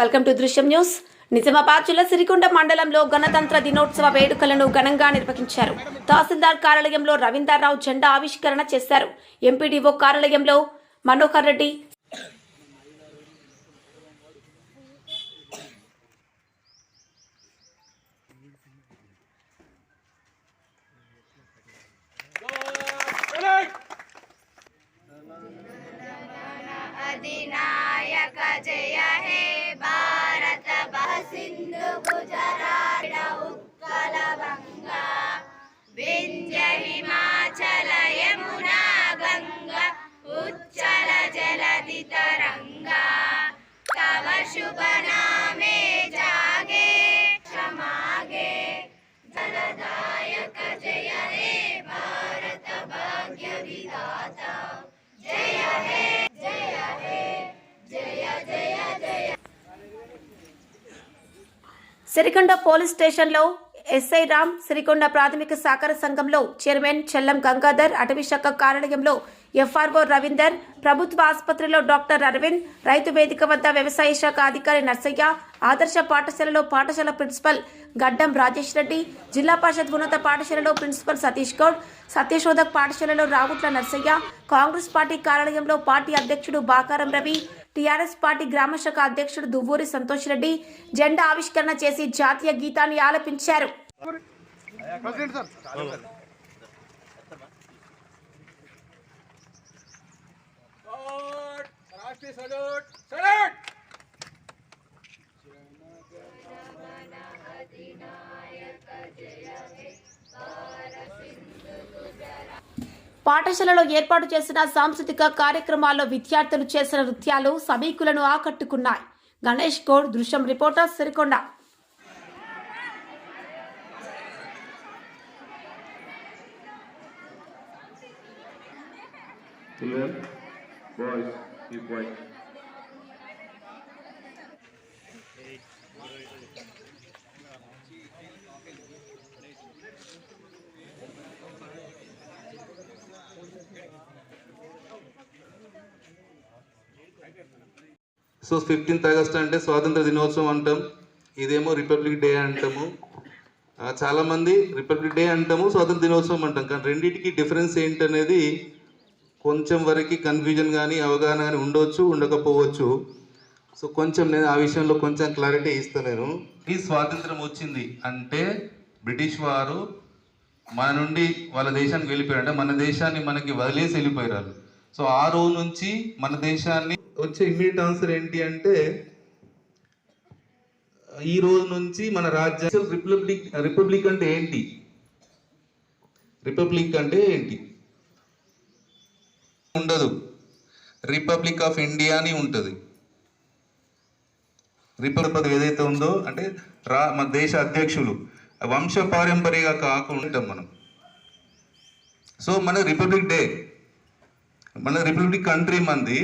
Welcome to Drushyam news. Nizamabad జిల్లా సిరికొండ మండలంలో గణతంత్ర దినోత్సవ వేడుకలను ఘనంగా నిర్వహించారు. తహసీల్దార్ కార్యాలయంలో రవీందర్రావు జెండా ఆవిష్కరణ చేశారు. ఎంపీడీఓ కార్యాలయంలో మనోహర్ రెడ్డి शुभ नामे जागे क्षमागे जलदायक जय हे भारत भाग्य विधाता जय हे जय हे जय जय जय సిరికొండ పోలీస్ స్టేషన్లో ఎస్ఐ రామ్ సిరికొండ ప్రాథమిక సహకార సంఘంలో చైర్మన్ చెల్లం గంగాధర్ అటవీశాఖ కార్యాలయంలో ఎఫ్ఆర్ఓ రవీందర్ ప్రభుత్వ ఆసుపత్రిలో డాక్టర్ అరవింద్ రైతు వేదిక వద్ద వ్యవసాయ శాఖ అధికారి నర్సయ్య ఆదర్శ పాఠశాలలో పాఠశాల ప్రిన్సిపల్ గడ్డం రాజేష్ రెడ్డి జిల్లా పరిషత్ ఉన్నత పాఠశాలలో ప్రిన్సిపల్ సతీష్ గౌడ్ సత్యశోధక్ పాఠశాలలో రావుట్ల నర్సయ్య కాంగ్రెస్ పార్టీ కార్యాలయంలో పార్టీ అధ్యక్షుడు బాకారం రవి టీఆర్ఎస్ పార్టీ గ్రామ శాఖ అధ్యక్షుడు దువ్వూరి సంతోష్ రెడ్డి జెండా ఆవిష్కరణ చేసి జాతీయ గీతాన్ని ఆలపించారు Salute! పాఠశాలలో ఏర్పాటు చేసిన సాంస్కృతిక కార్యక్రమాల్లో విద్యార్థులు చేసిన నృత్యాలు సమీకులను ఆకట్టుకున్నాయి. Ganesh Goud Drushyam reporter Sirikonda. Boys, boys. So fifteenth August అంటే స్వాతంత్ర దినోత్సవం అంటాం. ఇదేమో రిపబ్లిక్ డే అంటాము. చాలామంది రిపబ్లిక్ డే అంటాము స్వాతంత్ర దినోత్సవం అంటాం. కానీ రెండింటికి డిఫరెన్స్ ఏంటనేది కొంచెం వరకు కన్ఫ్యూజన్ కానీ అవగాహన కానీ ఉండొచ్చు ఉండకపోవచ్చు. సో కొంచెం నేను ఆ విషయంలో కొంచెం క్లారిటీ ఇస్తాను నేను ఈ స్వాతంత్రం వచ్చింది అంటే బ్రిటిష్ వారు మన నుండి వాళ్ళ దేశానికి వెళ్ళిపోయారు అంటే మన దేశాన్ని మనకి వదిలేసి వెళ్ళిపోయారు సో ఆ రోజు నుంచి మన దేశాన్ని వచ్చే ఇమ్మీడియట్ ఆన్సర్ ఏంటి అంటే ఈ రోజు నుంచి మన రాజ్యం రిపబ్లిక్ రిపబ్లిక్ అంటే ఏంటి? రిపబ్లిక్ అంటే ఏంటి? ఉండదు. రిపబ్లిక్ ఆఫ్ ఇండియా అని ఉంటుంది. రిపబ్లిక్ ఏదైతే ఉందో అంటే రా మన దేశ అధ్యక్షులు వంశ పారంపర్యంగా కాకుండా ఉంటాం మనం. సో మన రిపబ్లిక్ డే మన రిపబ్లిక్ కంట్రీ మంది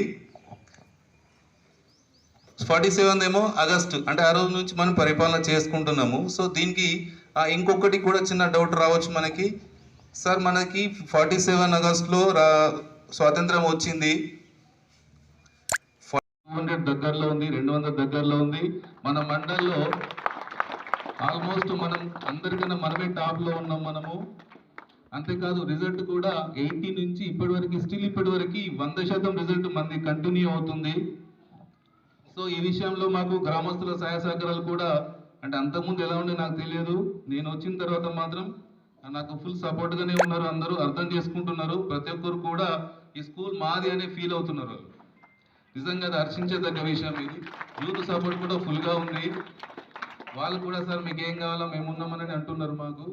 ఫార్టీ సెవెన్ ఏమో ఆగస్టు అంటే ఆ రోజు నుంచి మనం పరిపాలన చేసుకుంటున్నాము. సో దీనికి ఇంకొకటి కూడా చిన్న డౌట్ రావచ్చు మనకి. సార్ మనకి ఫార్టీ సెవెన్ ఆగస్టులో రా స్వాతంత్రం వచ్చింది. హండ్రెడ్ దగ్గరలో ఉంది రెండు వందల దగ్గరలో ఉంది. మన మండల్లో ఆల్మోస్ట్ మనం అందరికన్నా మనమే టాప్లో ఉన్నాం మనము. అంతేకాదు రిజల్ట్ కూడా ఎయిటీ నుంచి ఇప్పటి వరకు స్టిల్ ఇప్పటి వరకు వంద శాతం రిజల్ట్ మంది కంటిన్యూ అవుతుంది. సో ఈ విషయంలో మాకు గ్రామస్తుల సహాయ సహకారాలు కూడా అంటే అంతకుముందు ఎలా ఉండే నాకు తెలియదు. నేను వచ్చిన తర్వాత మాత్రం నాకు ఫుల్ సపోర్ట్గానే ఉన్నారు అందరూ అర్థం చేసుకుంటున్నారు. ప్రతి ఒక్కరు కూడా ఈ స్కూల్ మాది అనే ఫీల్ అవుతున్నారు నిజంగా అది హర్షించదగ్గ విషయం ఇది. యూత్ సపోర్ట్ కూడా ఫుల్గా ఉంది. వాళ్ళు కూడా సార్ మీకు ఏం కావాలో మేము ఉన్నామని అంటున్నారు మాకు.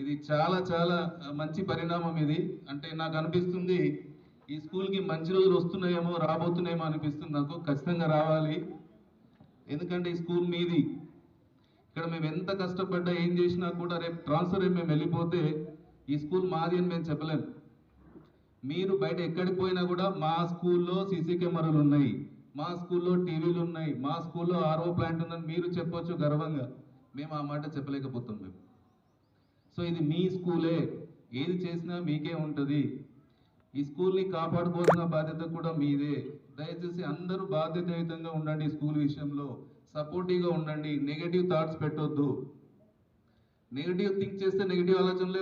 ఇది చాలా చాలా మంచి పరిణామం ఇది. అంటే నాకు అనిపిస్తుంది ఈ స్కూల్కి మంచి రోజులు వస్తున్నాయేమో రాబోతున్నాయేమో అనిపిస్తుంది. నాకు ఖచ్చితంగా రావాలి. ఎందుకంటే ఈ స్కూల్ మీది. ఇక్కడ మేము ఎంత కష్టపడ్డా ఏం చేసినా కూడా రేపు ట్రాన్స్ఫర్ అయ్యి మేము వెళ్ళిపోతే ఈ స్కూల్ మాది అని మేము చెప్పలేము మీరు బయట ఎక్కడికి పోయినా కూడా మా స్కూల్లో సీసీ కెమెరాలు ఉన్నాయి. మా స్కూల్లో టీవీలు ఉన్నాయి. మా స్కూల్లో ఆర్ఓ ప్లాంట్ ఉందని మీరు చెప్పొచ్చు గర్వంగా. మేము ఆ మాట చెప్పలేకపోతాం మేము. సో ఇది మీ స్కూలే. ఏది చేసినా మీకే ఉంటుంది. ఈ స్కూల్ని కాపాడుకోవాల్సిన బాధ్యత కూడా మీదే. దయచేసి అందరూ బాధ్యతాయుతంగా ఉండండి స్కూల్ విషయంలో. సపోర్టివ్గా ఉండండి. నెగటివ్ థాట్స్ పెట్టొద్దు. నెగటివ్ థింక్ చేస్తే నెగిటివ్ ఆలోచనలే